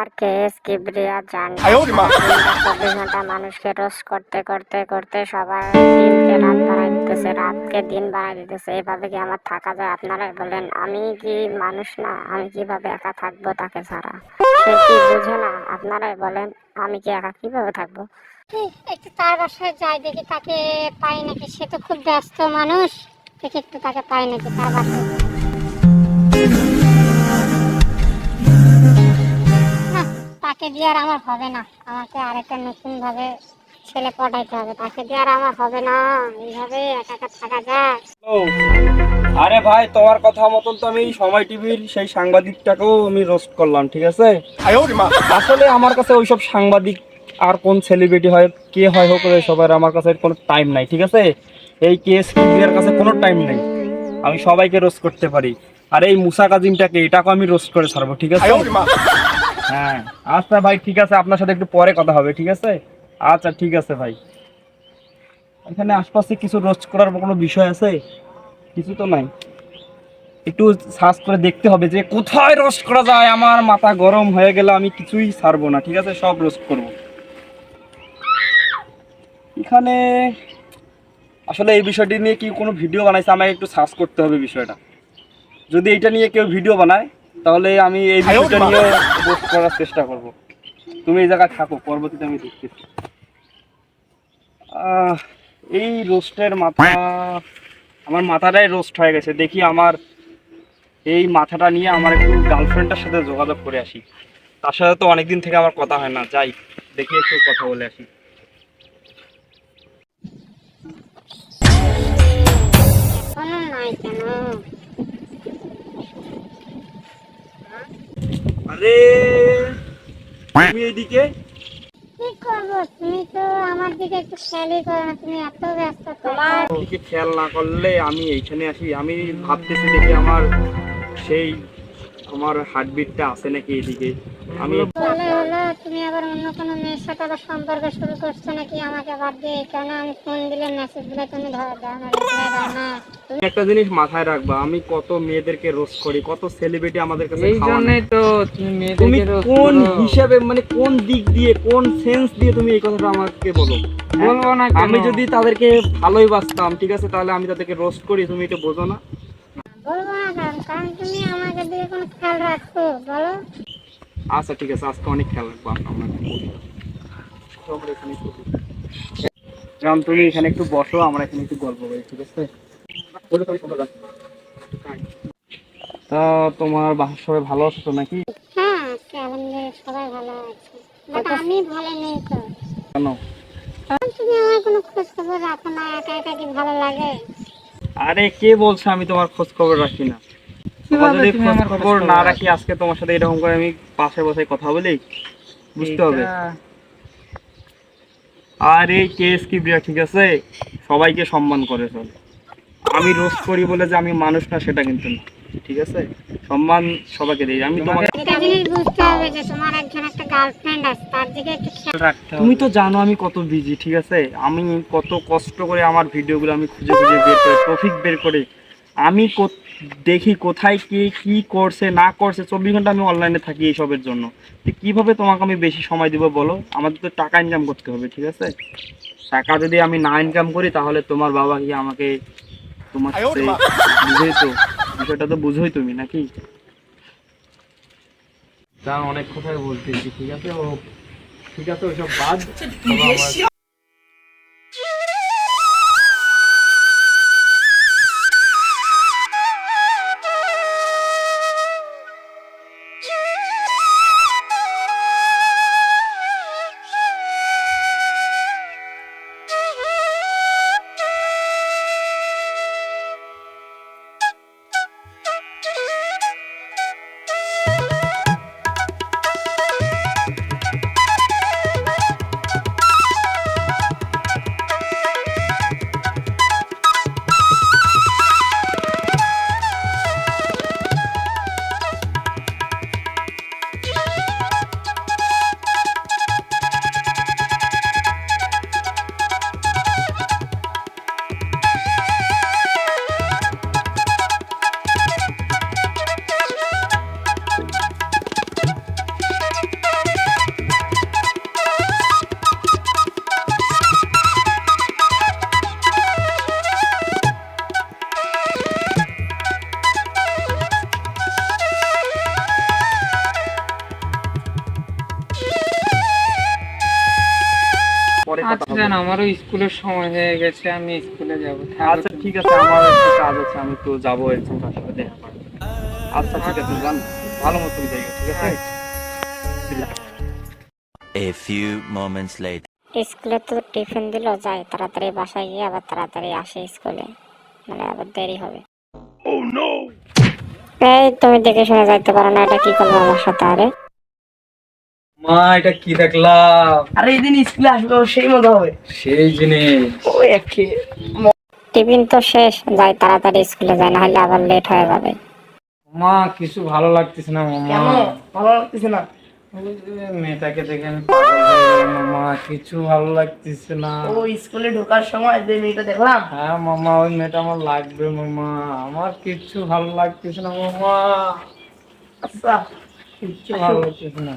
আমার K S Kibria জান চব্বিশ ঘণ্টা মানুষকে রোস্ট করতে করতে করতে সবার দিনকে রাত বাড়াই দিতেছে রাতকে দিন বাড়াই দিতেছে। কি আমার থাকা যায়? আপনারাই বলেন আমি কি মানুষ না? আমি কীভাবে একা থাকব তাকে ছাড়া? সে কি বুঝে না? আপনারাই বলেন আমি কি একা কীভাবে থাকব? একটু তার বাসায় যাই দেখি তাকে পাই নাকি। সে তো খুব ব্যস্ত মানুষ। দেখি একটু তাকে পাই নাকি তার বাসায়। দিয়ে আর আমার হবে না। আমাকে আরেকটা নতুনভাবে ছেলে পটাইতে হবে। তাকে দিয়ে আর আমার হবে না। এইভাবে একা একা থাকা যায়। আরে ভাই তোমার কথা মতন তো আমি সময় টিভির সেই সাংবাদিকটাকেও আমি রোস্ট করলাম ঠিক আছে? আসলে আমার কাছে ওইসব সাংবাদিক আর কোন সেলিব্রিটি হয় কে হয় হোক সবার আমার কাছে কোনো টাইম নাই ঠিক আছে? এই কেস কিভিয়ার কাছে কোনো টাইম নাই। আমি সবাইকে রোস্ট করতে পারি। আর এই মুসা কাজিমটাকে এটাকে আমি রোস্ট করে ছাড়বো ঠিক আছে? হ্যাঁ। আচ্ছা ভাই, ঠিক আছে, আপনার সাথে একটু পরে কথা হবে, ঠিক আছে? আচ্ছা ঠিক আছে ভাই। এখানে আশপাশে কিছু রোস্ট করার কোনো বিষয় আছে? কিছু তো নাই। একটু সার্চ করে দেখতে হবে যে কোথায় রোস্ট করা যায়। আমার মাথা গরম হয়ে গেলে আমি কিছুই ছাড়বো না, ঠিক আছে? সব রোস্ট করব। এখানে আসলে এই বিষয়টি নিয়ে কি কোনো ভিডিও বানাইছে? আমাকে একটু সার্চ করতে হবে বিষয়টা। যদি এটা নিয়ে কেউ ভিডিও বানায় তাহলে আমি এই বিষয়টা নিয়ে রোস্ট করার চেষ্টা করব। তুমি এই জায়গায় থাকো পরবর্তীতে আমি দেখতেছি। আহ, এই রোস্টের মাথা আমার মাথাটাই রোস্ট হয়ে গেছে। দেখি আমার এই মাথাটা নিয়ে আমার একটু গার্লফ্রেন্ডের সাথে যোগাযোগ করে আসি। তার সাথে তো অনেকদিন থেকে আমার কথা হয় না যাই দেখি একটু কথা বলে আসি। আরে তুমি এইদিকে কি করব? তুমি তো আমার দিকে একটু খেয়ালই করো না তুমি এত ব্যস্ত তোমার দিকে খেয়াল না করলে আমি এইখানে আসি আমি ভাবতেছি দেখি আমার সেই আমার হার্টবিটটা আছে নাকি এদিকে। আমি বললে হলো তুমি আবার অন্য কোনো মেয়ের সাথে আবার সম্পর্ক শুরু করছ নাকি? আমাকে বাদ দিয়ে কেন আমি ফোন দিলে মেসেজ দিলে তুমি ধর দাও না। একটা জিনিস মাথায় রাখবা আমি কত মেয়েদেরকে রোস্ট করি কত সেলিব্রিটি আমাদের কাছে এই। জন্যই তো তুমি কোন হিসাবে মানে কোন দিক দিয়ে কোন সেন্স দিয়ে তুমি এই কথাটা আমাকে বলো? হ্যাঁ? বলব না আমি যদি তাদেরকে ভালোই বাসতাম ঠিক আছে তাহলে আমি তাদেরকে রোস্ট করি তুমি এটা বোঝো না। বলব না কারণ কারণ তুমি আমাকে দিয়ে কোনো খেয়াল রাখো বলো। আচ্ছা ঠিক আছে আজকে অনেক খেয়াল রাখব আমরা সব এখানে একটু তুমি এখানে একটু বসো আমরা এখানে একটু গল্প করি ঠিক আছে? তা তোমার বাসার সবাই ভালো আছো তো নাকি? হ্যাঁ আজকে আলহামদুলিল্লাহ সবাই ভালো আছে। বাট আমি ভালো নেই তো। কেন? তুমি আমার কোনো খোঁজ খবর রাখো না একা একা কি ভালো লাগে? আরে কে বলছে আমি তোমার খোঁজ খবর রাখি না? যদি খোঁজ খবর না রাখি? আজকে তোমার সাথে এরকম করে আমি পাশে বসে কথা বলি বুঝতে হবে। আর এই কেস কি বিয়া ঠিক আছে? সবাইকে সম্মান করে চলে। আমি রোজ করি বলে যে আমি মানুষ না সেটা কিন্তু না। ঠিক আছে? সম্মান সবাইকে দিই। আমি তোমাকে একটা বুঝতে হবে যে তোমার একজন একটা গার্লফ্রেন্ড আছে তার দিকে একটু খেয়াল রাখতে তুমি তো জানো আমি কত বিজি ঠিক আছে? আমি কত কষ্ট করে আমার ভিডিওগুলো আমি খুঁজে খুঁজে বের করে টপিক বের করে। আমি কো- দেখি কোথায় কে কি করছে না করছে। চব্বিশ ঘণ্টা আমি অনলাইনে থাকি এইসবের জন্য। তো কীভাবে তোমাকে আমি বেশি সময় দিব বলো? আমাদের তো টাকা ইনকাম করতে হবে ঠিক আছে? টাকা যদি আমি না ইনকাম করি তাহলে তোমার বাবা কি আমাকে তোমার বুঝেই সাথে। তো বিষয়টা তো বুঝোই তুমি নাকি? তা অনেক কথাই বলতেছি ঠিক আছে? ও ঠিক আছে ওইসব বাদ। পরে কথা আচ্ছা হবে আমারও স্কুলের সময় হয়ে গেছে আমি স্কুলে যাব। আচ্ছা ঠিক আছে আমার একটু কাজ আছে আমি তো যাব একজন তার সাথে। দেখা করতে। আচ্ছা ঠিক আছে যান ভালো জায়গা ঠিক আছে? A few moments later. স্কুলে তো টিফিন দিল যাই তাড়াতাড়ি বাসায় গিয়ে আবার তাড়াতাড়ি আসে স্কুলে। মানে আবার দেরি হবে। এই তুমি দেখে শুনে যাইতে পারো না এটা কি করব আমার সাথে আরে? মা এটা কি দেখলাম? আরে এদিন স্কুলে আসবে সেই মজা হবে। সেই জিনিস। ও একে। টিফিন তো শেষ যাই তাড়াতাড়ি স্কুলে যাই না হলে আবার লেট হয়ে যাবে। মা কিছু ভালো লাগতেছে না মামা কেন? ভালো লাগতেছে না? মেয়েটাকে দেখে আমি মামা কিছু ভালো লাগতেছে না। ও স্কুলে ঢোকার সময় যে মেয়েটা দেখলাম। হ্যাঁ মামা ওই মেয়েটা আমার লাগবে মামা। আমার কিচ্ছু ভালো লাগতেছে না মামা। আচ্ছা কিচ্ছু ভালো লাগতেছে না।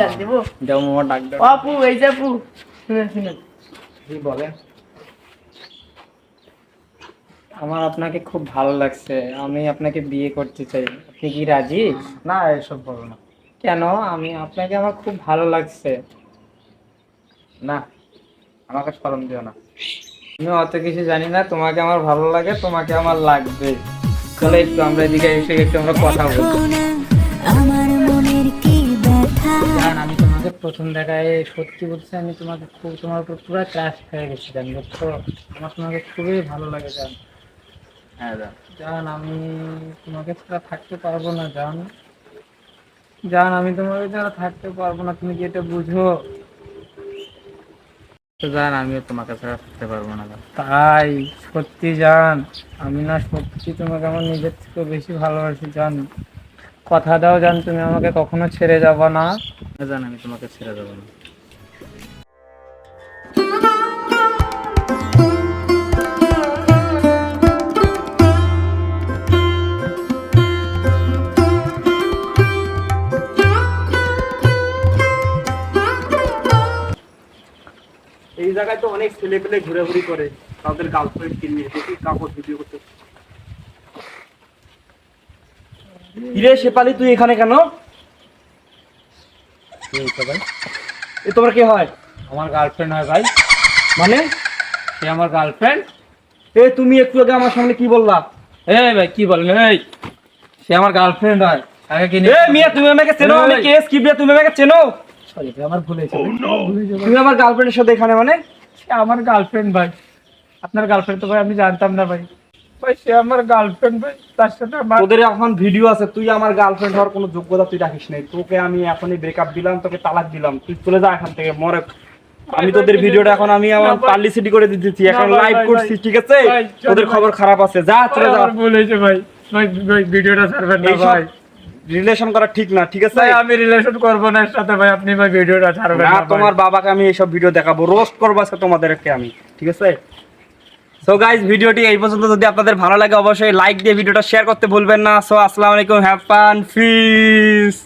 ডাক দেবো যাও মামা ডাক দাও। আপু এই যে আপু। শুনে শুনে কি বলে? আমার আপনাকে খুব ভালো লাগছে। আমি আপনাকে বিয়ে করতে চাই। আপনি কি রাজি? না এসব বলো না। কেন? আমি আপনাকে আমার খুব ভালো লাগছে। না আমাকে স্মরণ দিও না। আমি অত কিছু জানি না। তোমাকে আমার ভালো লাগে তোমাকে আমার লাগবে। চলো একটু আমরা এদিকে এসে একটু আমরা কথা বলি। জান আমি তোমাকে প্রথম দেখায় সত্যি বলছি আমি তোমাকে খুব তোমার উপর পুরো ক্রাশ হয়ে গেছি জান বুঝছ? আমার তোমাকে খুবই ভালো লাগে জান। হ্যাঁ যান জান আমি তোমাকে ছাড়া থাকতে পারব না জান। জান আমি তোমাকে ছাড়া থাকতে পারব না তুমি কি এটা বুঝো? তো জান আমিও তোমাকে ছাড়া থাকতে পারব না জান। তাই সত্যি জান আমি না সত্যি তোমাকে আমার নিজের থেকে বেশি ভালোবাসি জান। কথা দাও জান তুমি আমাকে কখনো ছেড়ে যাবা না। জান আমি তোমাকে ছেড়ে দেবো না। এই জায়গায় তো অনেক ছেলে পেলে ঘুরে করে তাদের গার্লফ্রেন্ড কিনে দেখি কাপড় ভিডিও করতে কিরে শেপালি তুই এখানে কেন? এ তোমার কে হয়? আমার গার্লফ্রেন্ড হয় ভাই। মানে? সে আমার গার্লফ্রেন্ড এ তুমি একটু আগে আমার সামনে কি বললা? এই ভাই কি বলেন? এই সে আমার গার্লফ্রেন্ড হয়। আগে কি এ মিয়া তুমি আমাকে চেনো? আমি কে? স্কিপ তুমি আমাকে চেনো? সরি আমার ভুল হয়েছে। তুমি আমার গার্লফ্রেন্ডের সাথে এখানে মানে? সে আমার গার্লফ্রেন্ড ভাই। আপনার গার্লফ্রেন্ড তো ভাই আমি জানতাম না ভাই। ভাই সে আমার গার্লফ্রেন্ড ভাই তার সাথে আমার তোদের এখন ভিডিও আছে তুই আমার গার্লফ্রেন্ড হওয়ার কোনো যোগ্যতা তুই রাখিস নাই। তোকে আমি এখনই ব্রেকআপ দিলাম তোকে তালাক দিলাম। তুই চলে যা এখান থেকে মরে আমি তোদের ভিডিওটা এখন আমি আমার পাবলিসিটি করে দিতেছি এখন লাইভ করছি ঠিক আছে? তোদের খবর খারাপ আছে যা চলে যা। আমার ভাই। ভাই ভাই ভিডিওটা ছাড়বেন না এইসব ভাই। রিলেশন করা ঠিক না ঠিক আছে? আমি রিলেশন করব না এর সাথে ভাই। আপনি ভাই ভিডিওটা ছাড়বেন না না তোমার বাবাকে আমি এইসব ভিডিও দেখাবো রোস্ট করব আজকে তোমাদেরকে আমি ঠিক আছে? সো গাইজ ভিডিওটি এই পর্যন্ত। যদি আপনাদের ভালো লাগে, অবশ্যই লাইক দিয়ে ভিডিওটা শেয়ার করতে ভুলবেন না। সো আসসালামু আলাইকুম হ্যাভ ফান ফিস